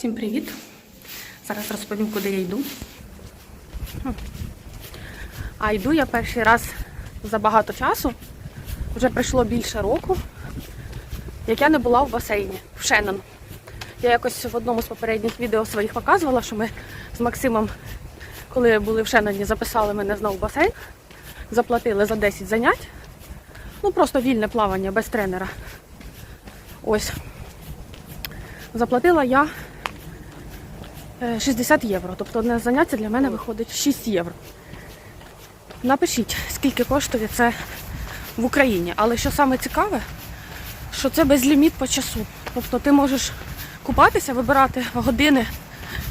Всім привіт! Зараз розповім, куди я йду. А йду я перший раз за багато часу. Вже пройшло більше року, як я не була в басейні в Шеннон. Я якось в одному з попередніх відео своїх показувала, що ми з Максимом, коли були в Шенноні, записали мене знову в басейн, заплатили за 10 занять. Ну просто вільне плавання без тренера. Ось. Заплатила я 60 євро. Тобто одне заняття для мене виходить 6 євро. Напишіть, скільки коштує це в Україні. Але що саме цікаве, що це безліміт по часу. Тобто ти можеш купатися, вибирати години,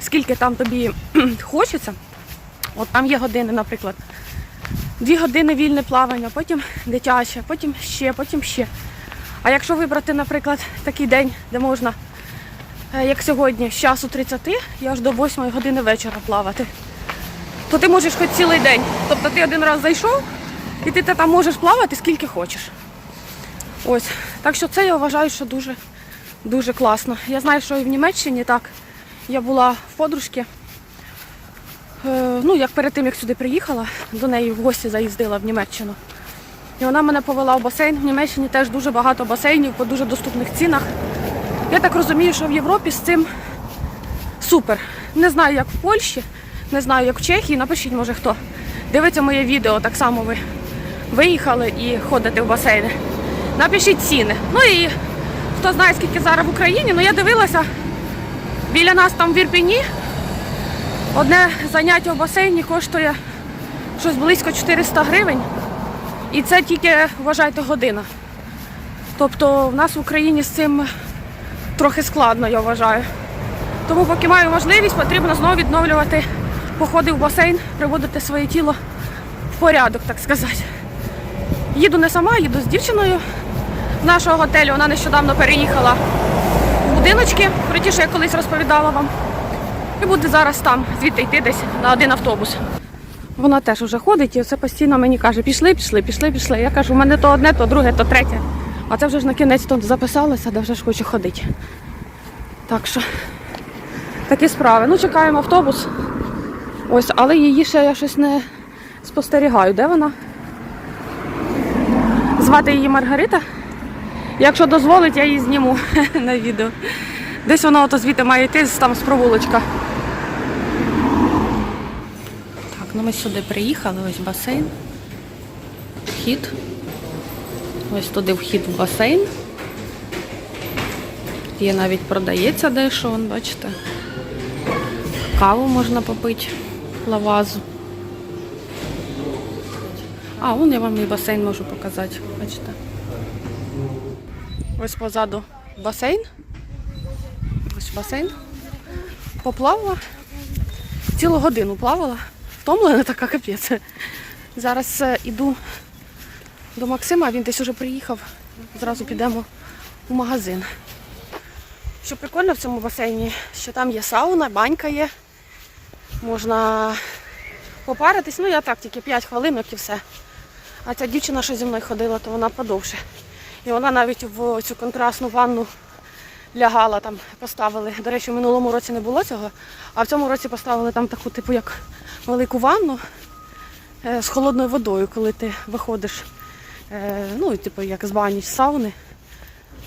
скільки там тобі хочеться. От там є години, наприклад, дві години вільне плавання, потім дитяче, потім ще, потім ще. А якщо вибрати, наприклад, такий день, де можна, е, як сьогодні, з часу 30 і аж до 8 години вечора плавати, то ти можеш хоч цілий день. Тобто ти один раз зайшов і ти там можеш плавати скільки хочеш. Ось. Так що це я вважаю, що дуже, дуже класно. Я знаю, що і в Німеччині так. Я була в подружки. Е, Ну, як перед тим, як сюди приїхала, до неї в гості заїздила в Німеччину. І вона мене повела в басейн. В Німеччині теж дуже багато басейнів по дуже доступних цінах. Я так розумію, що в Європі з цим супер. Не знаю, як в Польщі, не знаю, як в Чехії. Напишіть, може хто дивиться моє відео, так само ви виїхали і ходите в басейни. Напишіть ціни. Ну і хто знає, скільки зараз в Україні, ну я дивилася, біля нас там в Ірпіні одне заняття в басейні коштує щось близько 400 гривень. І це тільки, вважайте, година. Тобто в нас в Україні з цим трохи складно, я вважаю. Тому поки маю можливість, потрібно знову відновлювати походи в басейн, приводити своє тіло в порядок, так сказати. Їду не сама, їду з дівчиною з нашого готелю. Вона нещодавно переїхала в будиночки, про ті, що я колись розповідала вам. І буде зараз там, звідти йти десь на один автобус. Вона теж вже ходить і це постійно мені каже, пішли, пішли, пішли, пішли. Я кажу, у мене то одне, то друге, то третє. А це вже ж на кінець тут записалася, де вже ж хочу ходити. Так що такі справи. Ну, чекаємо автобус. Ось, але її ще я щось не спостерігаю. Де вона? Звати її Маргарита. Якщо дозволить, я її зніму на відео. Десь вона ото звідти має йти там з провулочка. Так, ну ми сюди приїхали, ось басейн. Вхід. Ось туди вхід в басейн. Є навіть продається дещо, бачите. Каву можна попити, лавазу. А, вон я вам і басейн можу показати, бачите. Ось позаду басейн. Ось басейн. Поплавала. Цілу годину плавала. Втомлена така капець. Зараз е, іду до Максима, він десь уже приїхав. Зразу підемо в магазин. Що прикольно в цьому басейні, що там є сауна, банька є. Можна попаритись. Ну я так, тільки 5 хвилинок і все. А ця дівчина, що зі мною ходила, то вона подовше. І вона навіть в цю контрастну ванну лягала, там поставили. До речі, в минулому році не було цього, а в цьому році поставили там таку, типу, як велику ванну е, з холодною водою, коли ти виходиш, ну, типу, як з бані, з сауни,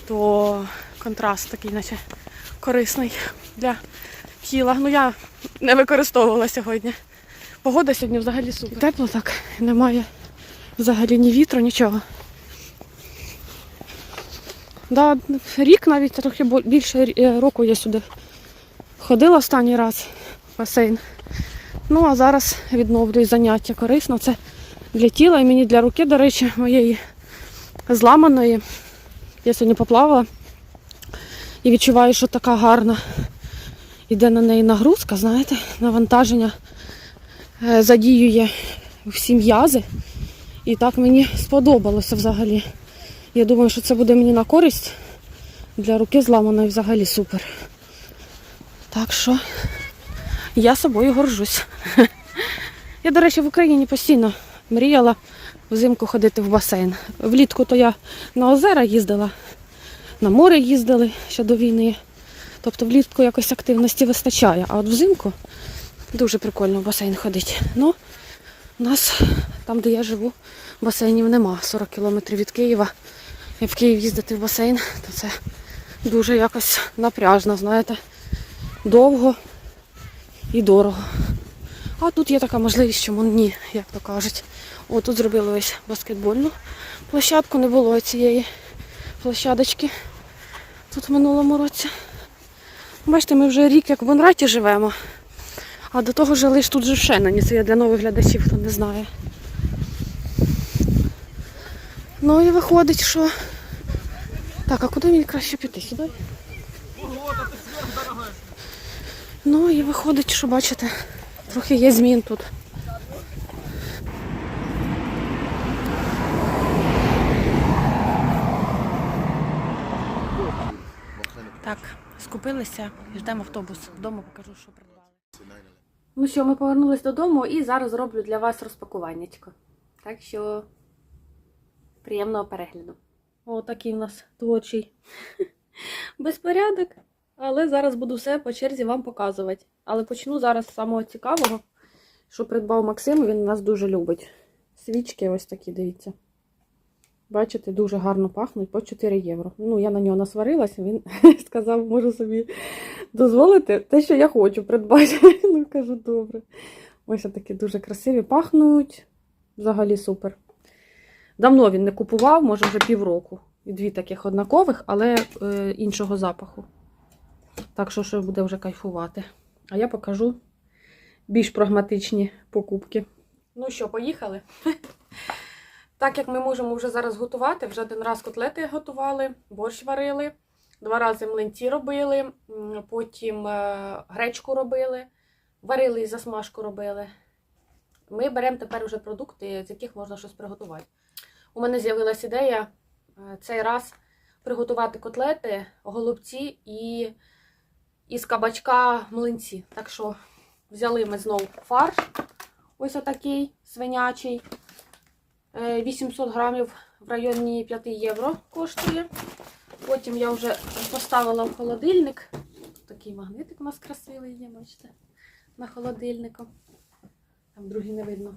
то контраст такий, наче корисний для тіла. Ну я не використовувала сьогодні. Погода сьогодні взагалі супер. Тепло так, немає взагалі ні вітру, нічого. Да, рік навіть трохи більше е, року я сюди ходила останній раз в басейн. Ну а зараз відновлюю заняття корисно. Це для тіла і мені для руки, до речі, моєї зламаної. Я сьогодні поплавала і відчуваю, що така гарна. Іде на неї нагрузка, знаєте, навантаження е, задіює всі м'язи. І так мені сподобалося взагалі. Я думаю, що це буде мені на користь. Для руки зламаної взагалі супер. Так що я собою горжусь. Я, до речі, в Україні постійно мріяла взимку ходити в басейн. Влітку то я на озера їздила, на море їздили ще до війни. Тобто влітку якось активності вистачає, а от взимку дуже прикольно в басейн ходить. Ну, у нас там, де я живу, басейнів нема. 40 кілометрів від Києва. І в Київ їздити в басейн, то це дуже якось напряжно, знаєте, довго і дорого. А тут є така можливість, чому ні, як то кажуть. О, тут зробили ось баскетбольну площадку, не було цієї площадочки тут в минулому році. Бачите, ми вже рік як в Бонраті живемо, а до того жили ж тут же в Шенані. Це я для нових глядачів, хто не знає. Ну і виходить, що. Так, а куди мені краще піти? Сюди? Ну і виходить, що бачите, трохи є змін тут. Так, скупилися і ждемо автобус. Вдома покажу, що придбали. Ну що, ми повернулись додому і зараз зроблю для вас розпакуваннячко. Так що приємного перегляду. О, такий у нас творчий безпорядок. Але зараз буду все по черзі вам показувати. Але почну зараз з самого цікавого, що придбав Максим, він нас дуже любить. Свічки ось такі, дивіться. Бачите, дуже гарно пахнуть по 4 євро. Ну, я на нього насварилася, він сказав, можу собі дозволити те, що я хочу придбати. ну, кажу, добре. Ось такі дуже красиві пахнуть. Взагалі супер. Давно він не купував, може вже півроку. І дві таких однакових, але е, іншого запаху. Так що ще буде вже кайфувати. А я покажу більш прагматичні покупки. Ну що, поїхали? Так як ми можемо вже зараз готувати, вже один раз котлети готували, борщ варили, два рази млинці робили, потім е, гречку робили, варили і засмажку робили. Ми беремо тепер вже продукти, з яких можна щось приготувати. У мене з'явилася ідея е, цей раз приготувати котлети, голубці і із кабачка млинці. Так що взяли ми знову фарш, ось отакий свинячий. Е, 800 грамів в районі 5 євро коштує. Потім я вже поставила в холодильник. Такий магнитик у нас красивий є, бачите, на холодильнику. Там другий не видно.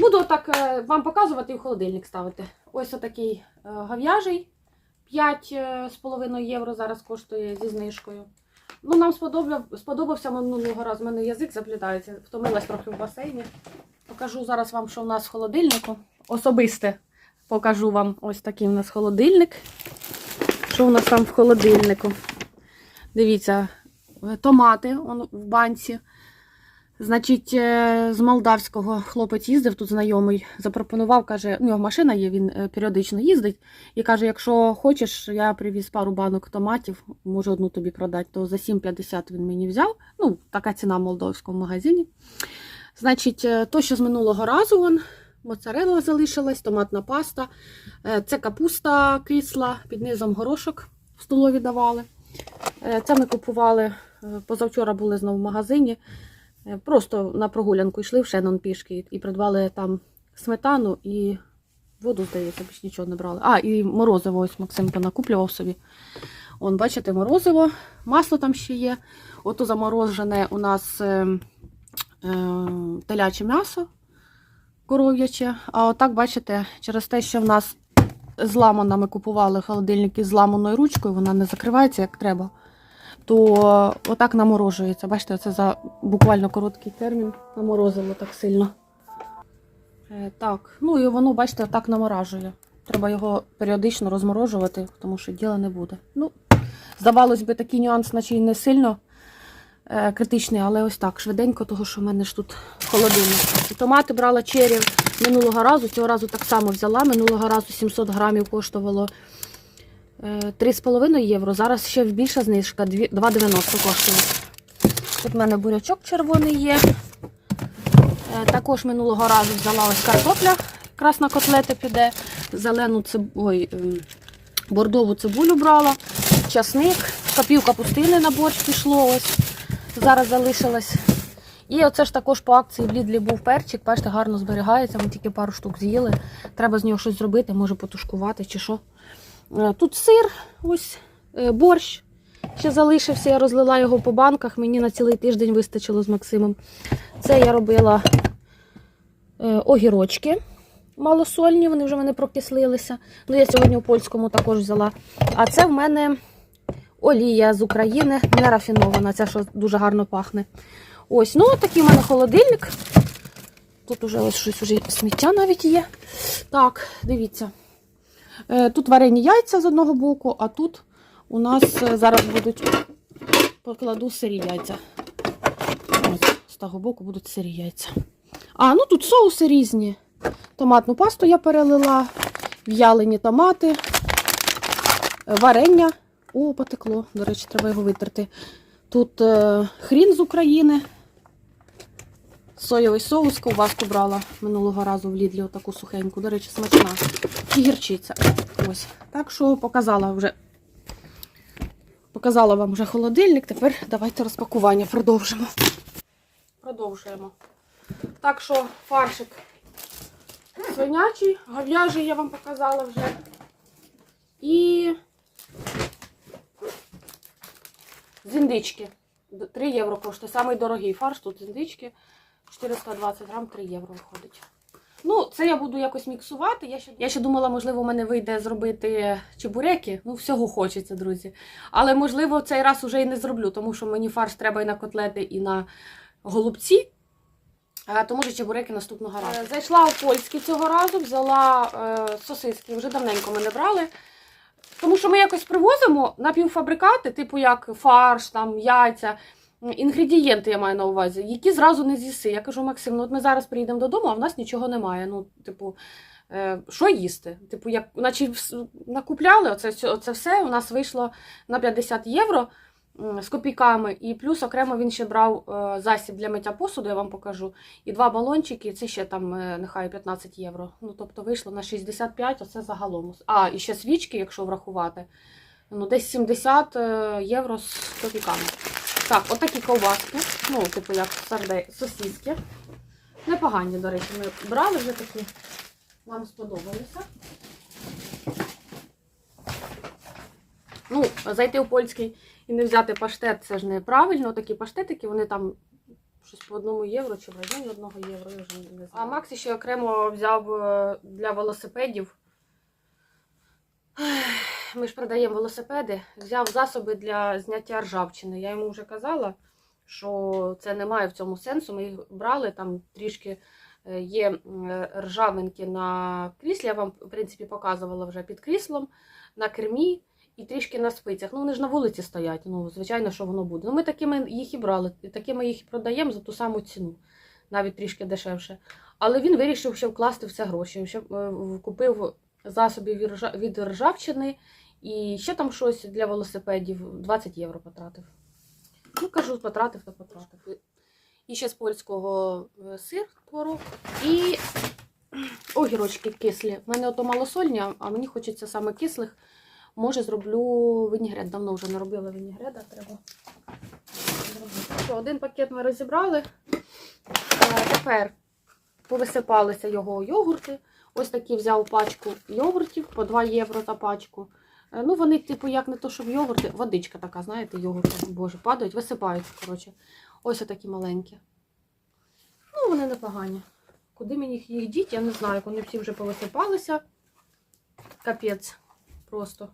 Буду так е, вам показувати і в холодильник ставити. Ось отакий е, говяжий. 5,5 євро зараз коштує зі знижкою. Ну, нам сподобав, сподобався минулого разу. У мене язик заплітається. Втомилась трохи в басейні. Покажу зараз вам, що в нас в холодильнику. Особисте покажу вам ось такий у нас холодильник. Що у нас там в холодильнику? Дивіться, е, томати он в банці. Значить, е, з молдавського хлопець їздив тут знайомий, запропонував, каже, у нього машина є, він е, періодично їздить. І каже, якщо хочеш, я привіз пару банок томатів, можу одну тобі продати, то за 7,50 він мені взяв. Ну, така ціна в молдовському магазині. Значить, е, то, що з минулого разу вон, моцарелла залишилась, томатна паста. Е, Це капуста кисла, під низом горошок в столові давали. Е, Це ми купували позавчора були знову в магазині. Просто на прогулянку йшли в Шенон пішки і придбали там сметану і воду, здається, більш нічого не брали. А, і морозиво ось Максим понакуплював собі. Он, бачите, морозиво, масло там ще є. Ото заморожене у нас е, е, теляче м'ясо коров'яче. А отак, бачите, через те, що в нас зламана, ми купували холодильник із зламаною ручкою, вона не закривається як треба, то отак наморожується. Бачите, це за буквально короткий термін наморозило так сильно. Е, так, ну і воно, бачите, так наморажує. Треба його періодично розморожувати, тому що діла не буде. Ну, здавалось би, такий нюанс, наче й не сильно е, критичний, але ось так, швиденько, того що в мене ж тут холодильник. Томати брала черрі минулого разу, цього разу так само взяла. Минулого разу 700 грамів коштувало е, 3,5 євро. Зараз ще більша знижка, 2,90 коштує. Тут в мене бурячок червоний є. Е, Також минулого разу взяла ось картопля, якраз на котлети піде. Зелену циб... Ой, ем, бордову цибулю брала, часник, копів капустини на борщ пішло ось. Зараз залишилось. І оце ж також по акції в Лідлі був перчик, бачите, гарно зберігається. Ми тільки пару штук з'їли. Треба з нього щось зробити, може потушкувати чи що. Е, Тут сир, ось е, борщ ще залишився, я розлила його по банках, мені на цілий тиждень вистачило з Максимом. Це я робила е, огірочки малосольні, вони вже в мене прокислилися. Ну, я сьогодні у польському також взяла. А це в мене олія з України, не рафінована, ця що дуже гарно пахне. Ось, ну такий в мене холодильник. Тут уже ось щось уже сміття навіть є. Так, дивіться. Е, Тут варені яйця з одного боку, а тут у нас е, зараз будуть покладу сирі яйця. Ось, з того боку будуть сирі яйця. А, ну тут соуси різні. Томатну пасту я перелила, в'ялені томати, е, варення. О, потекло. До речі, треба його витерти. Тут е, хрін з України. Соєвий соус, ковбаску брала минулого разу в Лідлі, отаку сухеньку. До речі, смачна. І гірчиця. Ось. Так що показала вже. Показала вам вже холодильник. Тепер давайте розпакування продовжимо. Продовжуємо. Так що фаршик свинячий, говяжий я вам показала вже. І з індички. 3 євро коштує. Самий дорогий фарш тут з індички. 420 грам 3 євро виходить. Ну, це я буду якось міксувати. Я ще, я ще думала, можливо, у мене вийде зробити чебуреки. Ну, всього хочеться, друзі. Але, можливо, цей раз уже і не зроблю, тому що мені фарш треба і на котлети, і на голубці. Тому що чебуреки наступного разу. Е, Зайшла у польський цього разу, взяла е, сосиски, вже давненько ми не брали. Тому що ми якось привозимо напівфабрикати, типу як фарш, там, яйця, інгредієнти я маю на увазі, які зразу не з'їси. Я кажу, Максим, ну от ми зараз приїдемо додому, а в нас нічого немає. Ну, типу, е, що їсти? Типу, як, наче накупляли оце, оце все, у нас вийшло на 50 євро з копійками, і плюс окремо він ще брав е, засіб для миття посуду, я вам покажу. І два балончики, це ще там е, нехай 15 євро. Ну, тобто вийшло на 65, оце загалом. А, і ще свічки, якщо врахувати. Ну, десь 70 е, євро з копійками. Так, отакі ковбаски. Ну, типу, як сарде... сосиски. Непогані, до речі, ми брали вже такі. Нам сподобалися. Ну, зайти у польський і не взяти паштет, це ж неправильно. Такі паштетики, вони там щось по одному євро чи в районі одного євро, я вже не знаю. А Макс ще окремо взяв е, для велосипедів. Ми ж продаємо велосипеди, взяв засоби для зняття ржавчини. Я йому вже казала, що це немає в цьому сенсу. Ми їх брали, там трішки е, є ржавинки на кріслі. Я вам, в принципі, показувала вже під кріслом, на кермі і трішки на спицях. Ну, вони ж на вулиці стоять. Ну, звичайно, що воно буде. Ну, ми такими їх і брали, такими їх і продаємо за ту саму ціну, навіть трішки дешевше. Але він вирішив ще вкласти в це гроші. Ще купив засобів від ржавчини і ще там щось для велосипедів 20 євро потратив. Ну, кажу, потратив, то потратив. І ще з польського е, сир, творог і огірочки кислі. У мене ото малосольні, а мені хочеться саме кислих. Може, зроблю вінігрет. Давно вже не робила вінігреда, треба зробити. Один пакет ми розібрали. Е, Тепер повисипалися його йогурти. Ось такі взяв пачку йогуртів по 2 євро за пачку. Е, Ну, вони, типу, як не то, щоб йогурти, водичка така, знаєте, йогурти, боже, падають, висипаються, коротше. Ось отакі маленькі. Ну, вони непогані. Куди мені їх- їх діть, я не знаю. Вони всі вже повисипалися. Капець. Просто.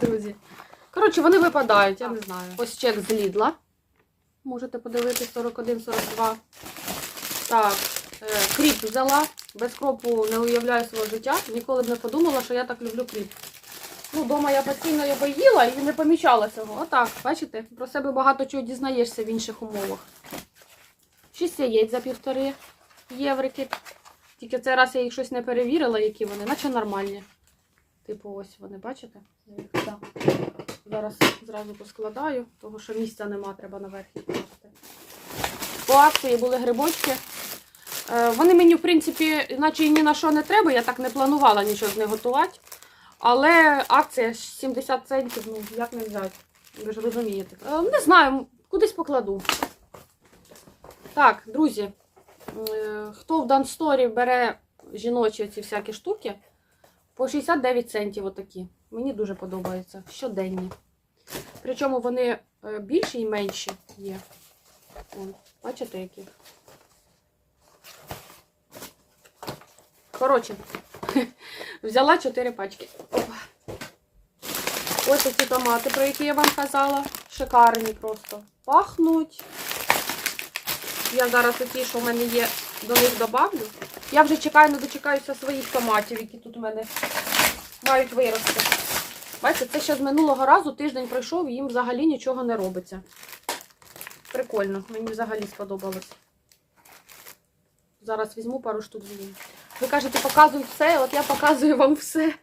Друзі. Коротше, вони випадають, я не знаю. Ось чек з Лідла. Можете подивитись 41-42. Так, е, кріп взяла. Без кропу не уявляю свого життя. Ніколи б не подумала, що я так люблю кріп. Ну, вдома я постійно його їла і не помічала цього. Отак, бачите, про себе багато чого дізнаєшся в інших умовах. 6 яєць за півтори єврики. Тільки цей раз я їх щось не перевірила, які вони, наче нормальні. Типу, ось вони, бачите? Да. Зараз зразу поскладаю, того що місця нема, треба наверх класти. По акції були грибочки. Е, Вони мені, в принципі, наче ні на що не треба, я так не планувала нічого з них готувати. Але акція 70 центів, ну як не взяти? Ви ж розумієте. Е, Не знаю, кудись покладу. Так, друзі, е, хто в Дансторі бере жіночі ці всякі штуки, По 69 центів отакі. Мені дуже подобаються. Щоденні. Причому вони е, більші і менші є. Вон, бачите, які? Коротше, взяла 4 пачки. Опа. Ось ці томати, про які я вам казала. Шикарні просто. Пахнуть. Я зараз ті, що в мене є, до них добавлю. Я вже чекаю, не дочекаюся своїх томатів, які тут у мене мають вирости. Бачите, це ще з минулого разу тиждень пройшов і їм взагалі нічого не робиться. Прикольно, мені взагалі сподобалось. Зараз візьму пару штук з'їм. Ви кажете, показуй все, от я показую вам все.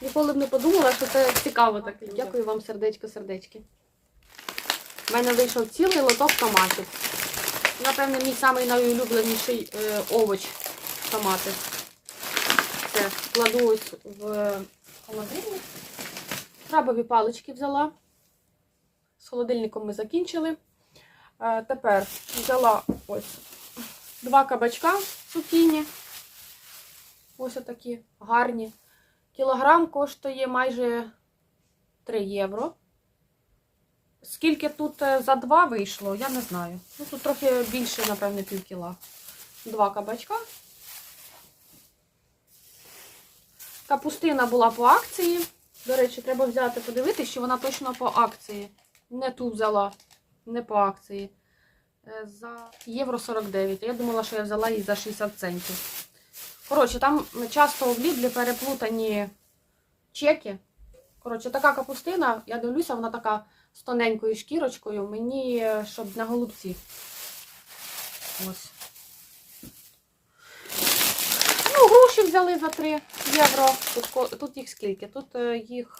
Ніколи б не подумала, що це цікаво таке. Дякую вам, сердечко, У мене вийшов цілий лоток томатів. Напевне, мій найулюбленіший е, овоч томати. Це кладу ось в холодильник. Крабові палички взяла. З холодильником ми закінчили. Е, тепер взяла ось два кабачка цукіні. Ось отакі гарні. Кілограм коштує майже 3 євро. Скільки тут е, за два вийшло, я не знаю. Ну, тут трохи більше, напевне, пів кіла. Два кабачка. Капустина була по акції. До речі, треба взяти, подивитися, що вона точно по акції. Не ту взяла, не по акції. Е, За євро 49. Я думала, що я взяла її за 60 центів. Коротше, там часто в Лідлі переплутані чеки. Коротше, така капустина, я дивлюся, вона така з тоненькою шкірочкою. Мені, е, щоб на голубці. Ось. Ну, груші взяли за 3 євро. Тут, тут їх скільки? Тут е, їх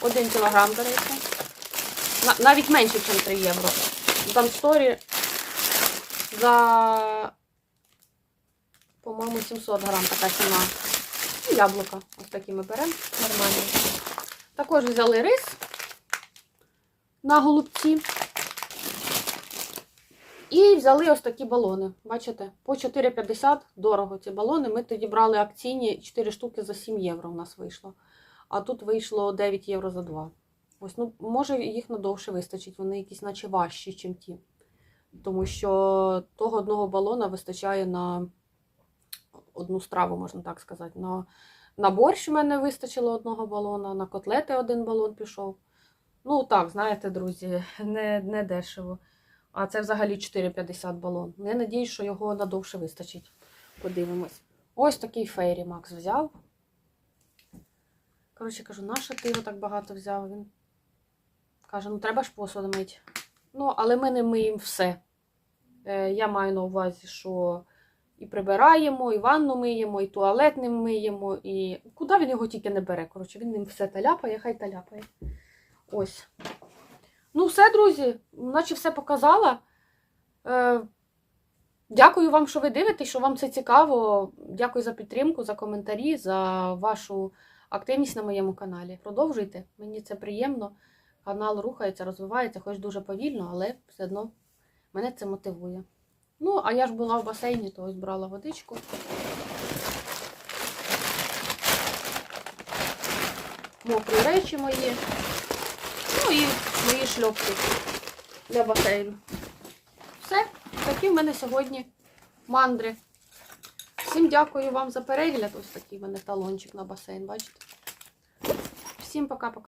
1 кілограм, до речі. Навіть менше, ніж 3 євро. Там сторі за, по-моєму, 700 грам така ціна. І яблука. Ось такі ми беремо. Нормально. Також взяли рис на голубці. І взяли ось такі балони. Бачите? По 4,50 дорого ці балони. Ми тоді брали акційні 4 штуки за 7 євро у нас вийшло. А тут вийшло 9 євро за 2. Ось, ну, може, їх надовше вистачить. Вони якісь наче важчі, ніж ті. Тому що того одного балона вистачає на одну страву, можна так сказати. На, на борщ у мене вистачило одного балона, на котлети один балон пішов. Ну, так, знаєте, друзі, не, не дешево. А це взагалі 4,50 балон. Я надіюсь, що його надовше вистачить. Подивимось. Ось такий фейрі Макс взяв. Коротше, кажу, нащо ти його так багато взяв? Він каже, ну треба ж посуд мити. Ну, але ми не миємо все. Е, я маю на увазі, що і прибираємо, і ванну миємо, і туалет ним миємо, і куди він його тільки не бере. Коротше, він ним все таляпає, хай таляпає. Ось. Ну, все, друзі, наче все показала. Е, дякую вам, що ви дивитесь, що вам це цікаво. Дякую за підтримку, за коментарі, за вашу активність на моєму каналі. Продовжуйте, мені це приємно. Канал рухається, розвивається, хоч дуже повільно, але все одно мене це мотивує. Ну, а я ж була в басейні, то ось брала водичку. Мокрі речі мої. Ну і мої шльопки для басейну. Все, такі в мене сьогодні мандри. Всім дякую вам за перегляд. Ось такий в мене талончик на басейн, бачите? Всім пока-пока.